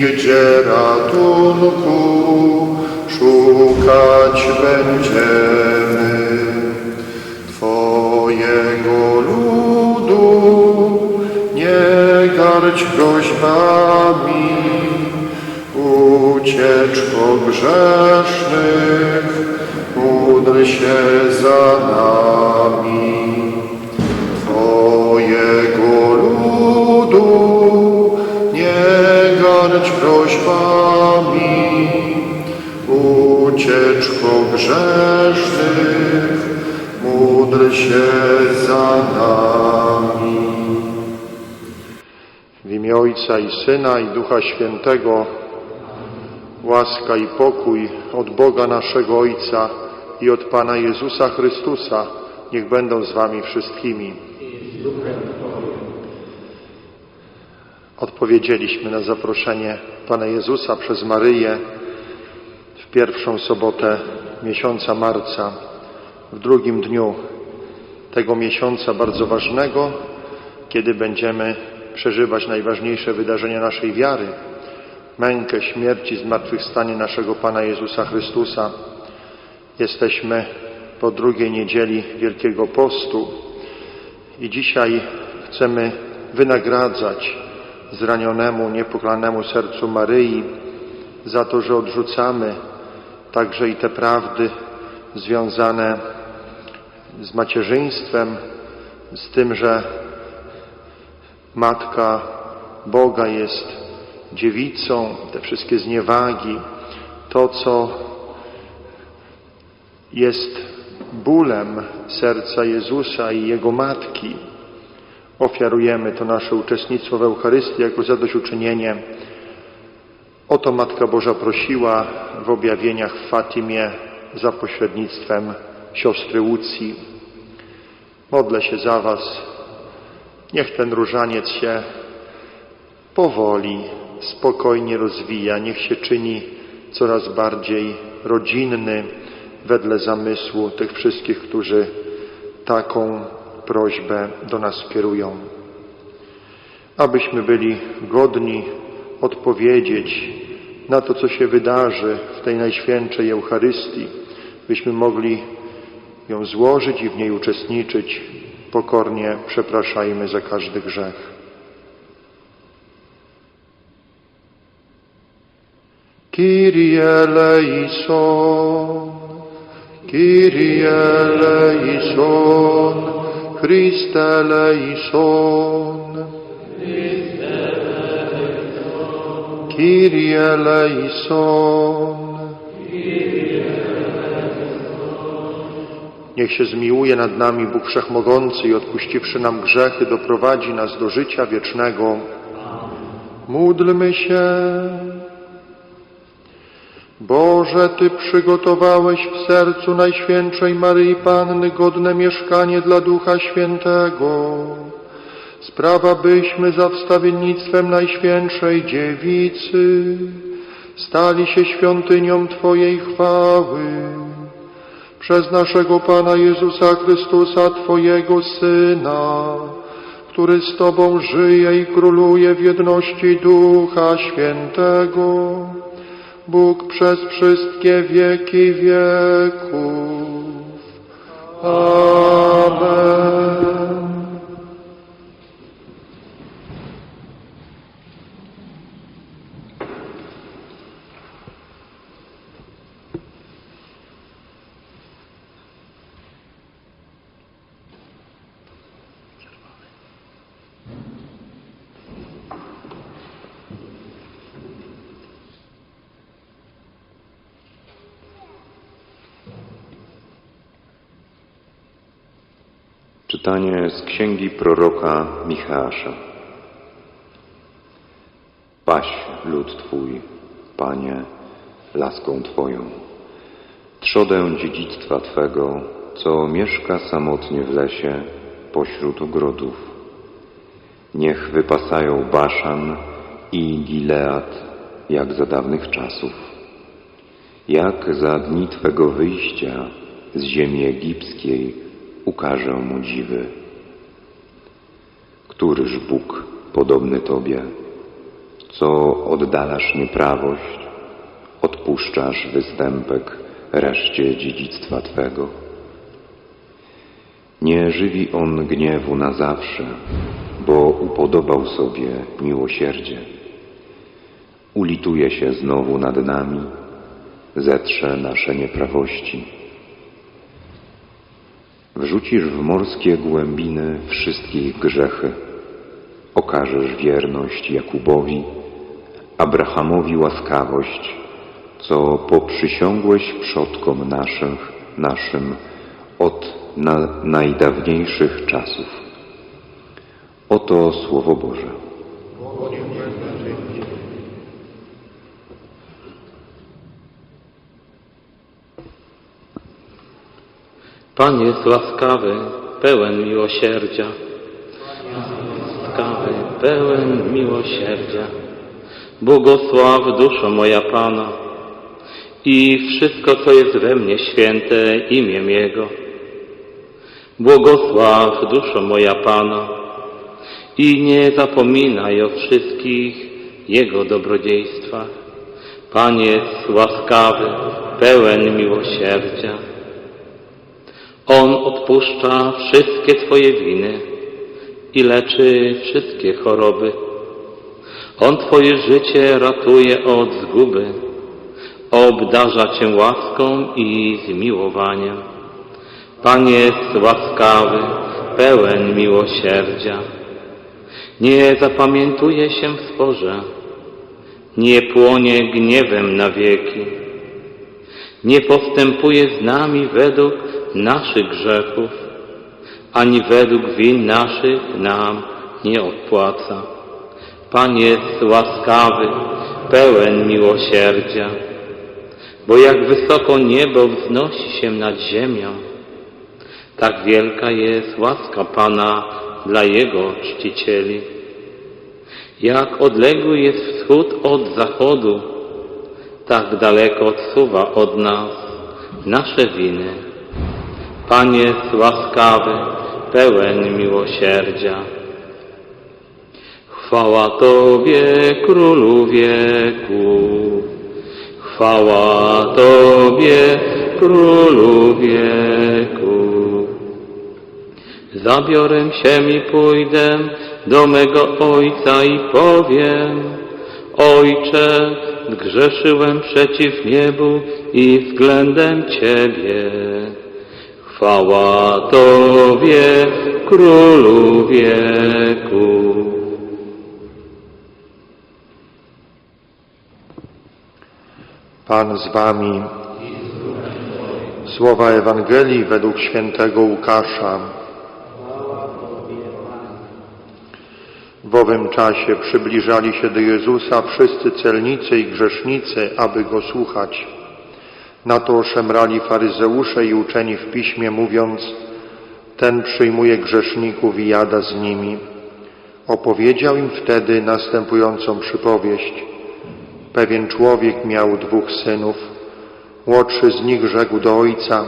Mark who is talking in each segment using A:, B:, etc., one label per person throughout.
A: gdzie ratunku szukać będziemy Twojego ludu, nie garć groźbami, ucieczko grzesznych, módl się za nami. Ucieczko grzesznych, módl się za nami. W imię Ojca i Syna i Ducha Świętego łaska i pokój od Boga naszego Ojca i od Pana Jezusa Chrystusa niech będą z Wami wszystkimi. Odpowiedzieliśmy na zaproszenie Pana Jezusa przez Maryję pierwszą sobotę miesiąca marca, w drugim dniu tego miesiąca bardzo ważnego, kiedy będziemy przeżywać najważniejsze wydarzenia naszej wiary, mękę, śmierć i zmartwychwstanie naszego Pana Jezusa Chrystusa. Jesteśmy po drugiej niedzieli Wielkiego Postu i dzisiaj chcemy wynagradzać zranionemu, niepoklanemu sercu Maryi za to, że odrzucamy także i te prawdy związane z macierzyństwem, z tym, że Matka Boga jest dziewicą, te wszystkie zniewagi, to co jest bólem serca Jezusa i Jego Matki. Ofiarujemy to nasze uczestnictwo w Eucharystii jako zadośćuczynienie. O to Matka Boża prosiła w objawieniach w Fatimie za pośrednictwem siostry Łucji. Modlę się za Was. Niech ten różaniec się powoli, spokojnie rozwija, niech się czyni coraz bardziej rodzinny wedle zamysłu tych wszystkich, którzy taką prośbę do nas kierują. Abyśmy byli godni odpowiedzieć na to, co się wydarzy w tej najświętszej Eucharystii, byśmy mogli ją złożyć i w niej uczestniczyć, pokornie przepraszajmy za każdy grzech. Kyrie eleison, Kyrie eleison, Christe eleison, Kyrie eleison. Niech się zmiłuje nad nami Bóg Wszechmogący i odpuściwszy nam grzechy, doprowadzi nas do życia wiecznego. Módlmy się. Boże, Ty przygotowałeś w sercu Najświętszej Maryi Panny godne mieszkanie dla Ducha Świętego. Sprawa byśmy za wstawiennictwem Najświętszej Dziewicy stali się świątynią Twojej chwały przez naszego Pana Jezusa Chrystusa, Twojego Syna, który z Tobą żyje i króluje w jedności Ducha Świętego, Bóg przez wszystkie wieki wieków. Amen.
B: Czytanie z księgi proroka Michała. Paś lud Twój, Panie, laską Twoją, trzodę dziedzictwa Twego, co mieszka samotnie w lesie pośród ogrodów. Niech wypasają Baszan i Gilead, jak za dawnych czasów. Jak za dni Twego wyjścia z ziemi egipskiej ukażę mu dziwy. Któryż Bóg podobny Tobie, co oddalasz nieprawość, odpuszczasz występek reszcie dziedzictwa Twego? Nie żywi On gniewu na zawsze, bo upodobał sobie miłosierdzie. Ulituje się znowu nad nami, zetrze nasze nieprawości. Wrzucisz w morskie głębiny wszystkie ich grzechy. Okażesz wierność Jakubowi, Abrahamowi łaskawość, co poprzysiągłeś przodkom naszych, naszym od na, najdawniejszych czasów. Oto Słowo Boże.
C: Pan jest łaskawy, pełen miłosierdzia. Łaskawy, pełen miłosierdzia. Błogosław duszo moja Pana i wszystko, co jest we mnie święte imię Jego. Błogosław duszo moja Pana i nie zapominaj o wszystkich Jego dobrodziejstwach. Pan jest łaskawy, pełen miłosierdzia. On odpuszcza wszystkie Twoje winy i leczy wszystkie choroby. On Twoje życie ratuje od zguby, obdarza Cię łaską i zmiłowaniem. Pan jest łaskawy, pełen miłosierdzia. Nie zapamiętuje się w sporze, nie płonie gniewem na wieki. Nie postępuje z nami według naszych grzechów, ani według win naszych nam nie odpłaca. Pan jest łaskawy, pełen miłosierdzia, bo jak wysoko niebo wznosi się nad ziemią, tak wielka jest łaska Pana dla Jego czcicieli. Jak odległy jest wschód od zachodu, tak daleko odsuwa od nas nasze winy. Pan jest łaskawy, pełen miłosierdzia. Chwała Tobie, Królu wieku. Chwała Tobie, Królu wieku. Zabiorę się i pójdę do mego Ojca i powiem, Ojcze, zgrzeszyłem przeciw niebu i względem Ciebie. Chwała Tobie, Królu wieku.
A: Pan z wami. Słowa Ewangelii według świętego Łukasza. W owym czasie przybliżali się do Jezusa wszyscy celnicy i grzesznicy, aby Go słuchać. Na to szemrali faryzeusze i uczeni w piśmie, mówiąc, ten przyjmuje grzeszników i jada z nimi. Opowiedział im wtedy następującą przypowieść. Pewien człowiek miał dwóch synów. Młodszy z nich rzekł do ojca,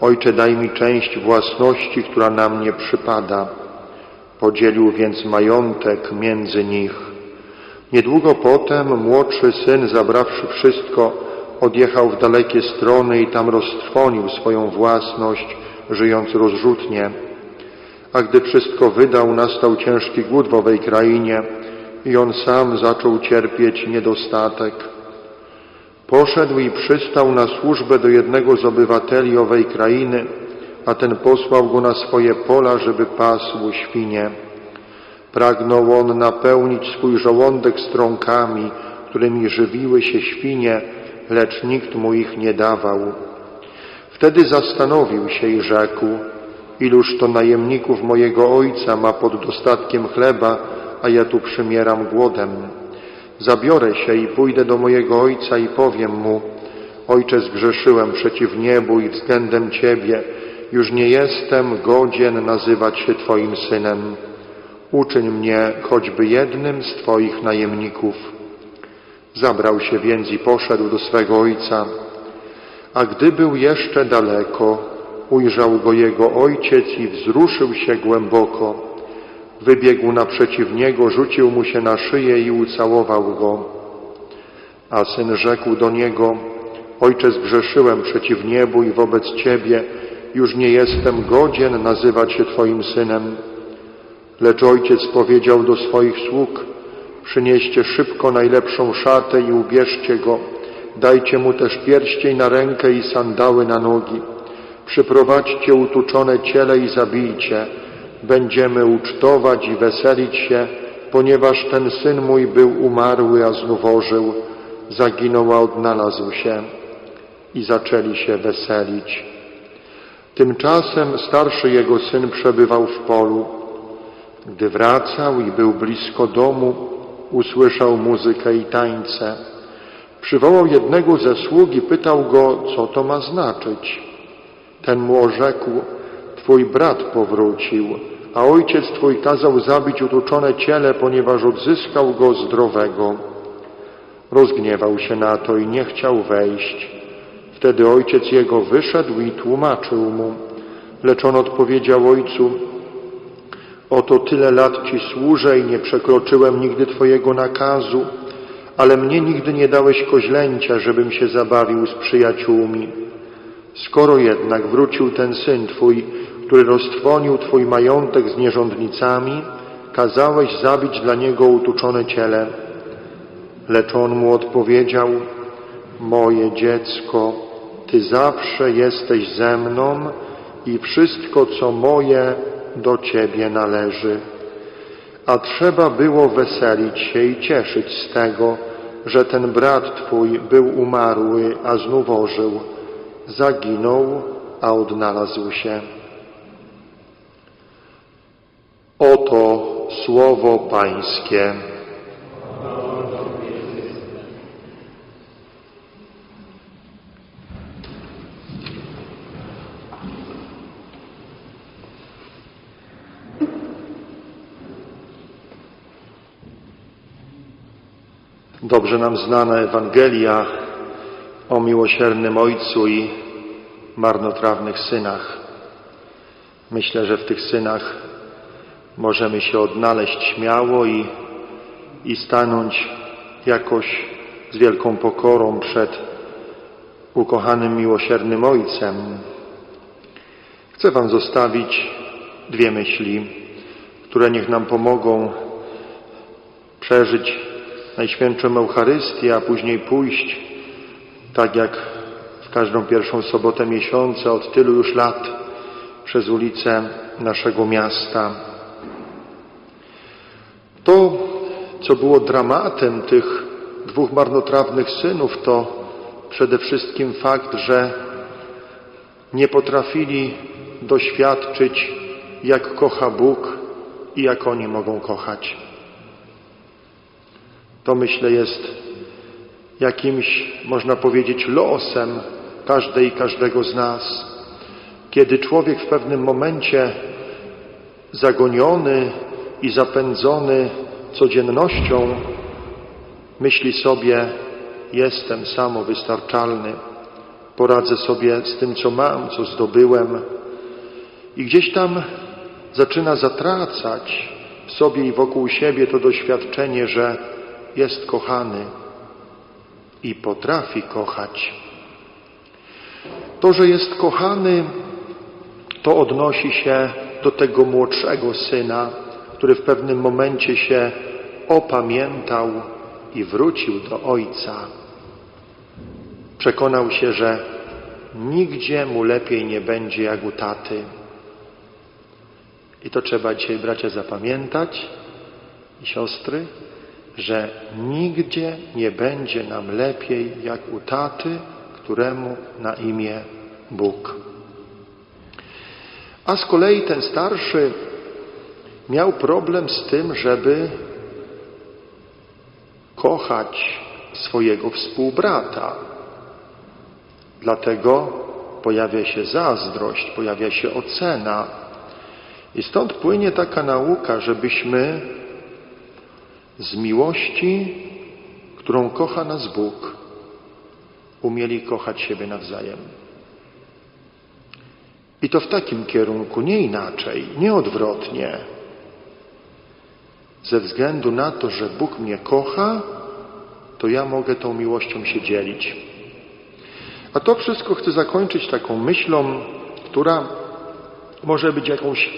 A: Ojcze, daj mi część własności, która na mnie przypada. Podzielił więc majątek między nich. Niedługo potem młodszy syn, zabrawszy wszystko, odjechał w dalekie strony i tam roztrwonił swoją własność, żyjąc rozrzutnie. A gdy wszystko wydał, nastał ciężki głód w owej krainie i on sam zaczął cierpieć niedostatek. Poszedł i przystał na służbę do jednego z obywateli owej krainy, a ten posłał go na swoje pola, żeby pasł świnie. Pragnął on napełnić swój żołądek strąkami, którymi żywiły się świnie, lecz nikt mu ich nie dawał. Wtedy zastanowił się i rzekł, iluż to najemników mojego ojca ma pod dostatkiem chleba, a ja tu przymieram głodem. Zabiorę się i pójdę do mojego ojca i powiem mu, Ojcze, zgrzeszyłem przeciw niebu i względem Ciebie, już nie jestem godzien nazywać się Twoim synem. Uczyń mnie choćby jednym z Twoich najemników. Zabrał się więc i poszedł do swego ojca. A gdy był jeszcze daleko, ujrzał go jego ojciec i wzruszył się głęboko. Wybiegł naprzeciw niego, rzucił mu się na szyję i ucałował go. A syn rzekł do niego, Ojcze, zgrzeszyłem przeciw niebu i wobec Ciebie, już nie jestem godzien nazywać się Twoim synem. Lecz ojciec powiedział do swoich sług, przynieście szybko najlepszą szatę i ubierzcie go, dajcie mu też pierścień na rękę i sandały na nogi. Przyprowadźcie utuczone ciele i zabijcie. Będziemy ucztować i weselić się, ponieważ ten syn mój był umarły, a znów ożył, zaginął, a odnalazł się. I zaczęli się weselić. Tymczasem starszy jego syn przebywał w polu. Gdy wracał i był blisko domu, usłyszał muzykę i tańce. Przywołał jednego ze sług i pytał go, co to ma znaczyć. Ten mu orzekł, twój brat powrócił, a ojciec twój kazał zabić utuczone ciele, ponieważ odzyskał go zdrowego. Rozgniewał się na to i nie chciał wejść. Wtedy ojciec jego wyszedł i tłumaczył mu. Lecz on odpowiedział ojcu, Oto tyle lat Ci służę i nie przekroczyłem nigdy Twojego nakazu, ale mnie nigdy nie dałeś koźlęcia, żebym się zabawił z przyjaciółmi. Skoro jednak wrócił ten syn Twój, który roztrwonił Twój majątek z nierządnicami, kazałeś zabić dla niego utuczone ciele. Lecz on mu odpowiedział, moje dziecko, Ty zawsze jesteś ze mną i wszystko, co moje, do Ciebie należy. A trzeba było weselić się i cieszyć z tego, że ten brat Twój był umarły, a znów ożył, zaginął, a odnalazł się. Oto słowo Pańskie. Dobrze nam znana Ewangelia o miłosiernym Ojcu i marnotrawnych synach. Myślę, że w tych synach możemy się odnaleźć śmiało i, i stanąć jakoś z wielką pokorą przed ukochanym miłosiernym Ojcem. Chcę Wam zostawić dwie myśli, które niech nam pomogą przeżyć Najświętszą Eucharystię, a później pójść, tak jak w każdą pierwszą sobotę miesiąca od tylu już lat, przez ulice naszego miasta. To, co było dramatem tych dwóch marnotrawnych synów, to przede wszystkim fakt, że nie potrafili doświadczyć, jak kocha Bóg i jak oni mogą kochać. To myślę jest jakimś, można powiedzieć, losem każdej i każdego z nas. Kiedy człowiek w pewnym momencie zagoniony i zapędzony codziennością myśli sobie, jestem samowystarczalny, poradzę sobie z tym, co mam, co zdobyłem i gdzieś tam zaczyna zatracać w sobie i wokół siebie to doświadczenie, że jest kochany i potrafi kochać. To, że jest kochany, to odnosi się do tego młodszego syna, który w pewnym momencie się opamiętał i wrócił do ojca. Przekonał się, że nigdzie mu lepiej nie będzie jak u taty. I to trzeba dzisiaj, bracia, zapamiętać i siostry, że nigdzie nie będzie nam lepiej jak u taty, któremu na imię Bóg. A z kolei ten starszy miał problem z tym, żeby kochać swojego współbrata. Dlatego pojawia się zazdrość, pojawia się ocena. I stąd płynie taka nauka, żebyśmy z miłości, którą kocha nas Bóg, umieli kochać siebie nawzajem. I to w takim kierunku, nie inaczej, nie odwrotnie. Ze względu na to, że Bóg mnie kocha, to ja mogę tą miłością się dzielić. A to wszystko chcę zakończyć taką myślą, która może być jakąś,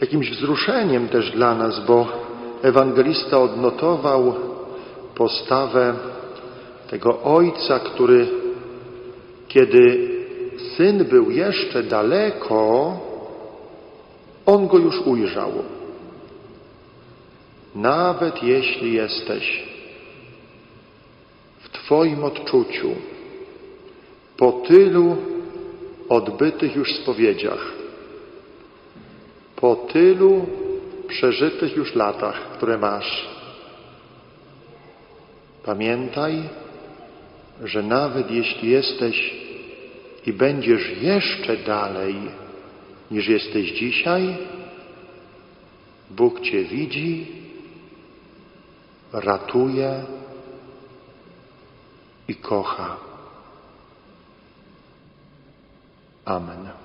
A: jakimś wzruszeniem też dla nas, bo ewangelista odnotował postawę tego ojca, który, kiedy syn był jeszcze daleko, on go już ujrzał. Nawet jeśli jesteś w Twoim odczuciu po tylu odbytych już spowiedziach, po tylu przeżytych już latach, które masz, pamiętaj, że nawet jeśli jesteś i będziesz jeszcze dalej niż jesteś dzisiaj, Bóg Cię widzi, ratuje i kocha. Amen.